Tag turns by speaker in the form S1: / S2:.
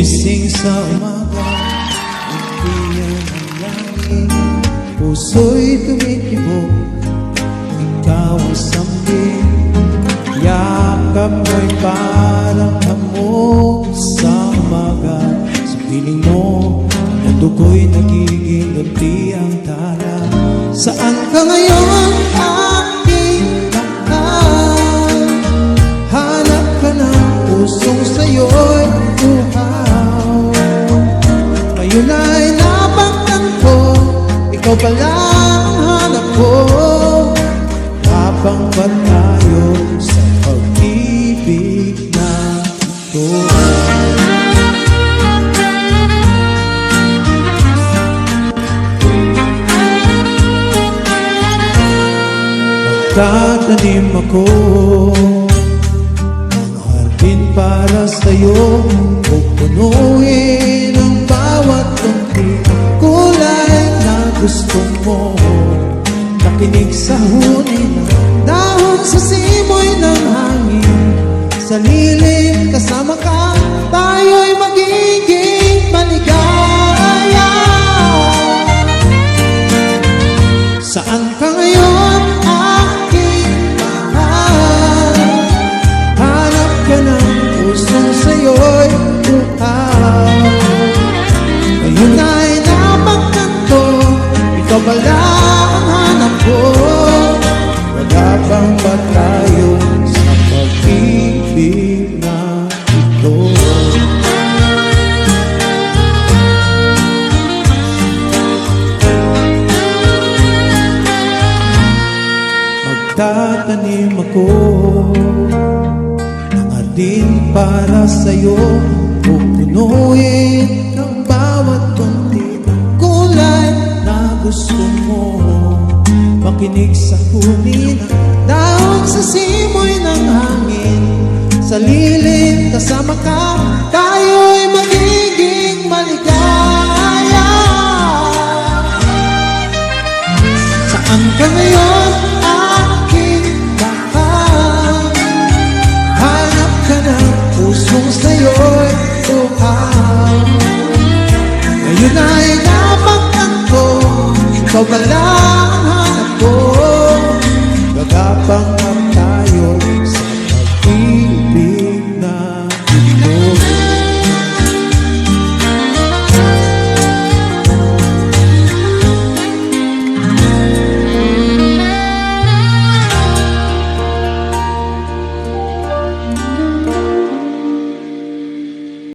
S1: sa umaga Hindi yan ang langit Puso'y tumikibok Ikaw ang sambing Yakap mo'y parang hamog sa umaga. Sa piling mo Ang dugo'y nagiging ganti ang tala. Saan ka ngayon? Aking pala ang hanap ko Habang ba tayo sa pag-ibig na ito. Magtatanim ako ng hardin para sa'yo Pupunuin Nakinig sa huni dahon sa simoy ng hangin ang hanap ko Wala bang ba tayo sa pag-ibig na ito? Magtatanim ako ng hardin para sa'yo Makinig sa huni ng dahon sa simoy ng hangin. Sa lilim kasama ka, tayo'y magiging maligaya. Saan ka ngayon, aking mahal? Hanap ka ng pusong sa'yo'y buhaw Ngayon ay napagtanto, ikaw pala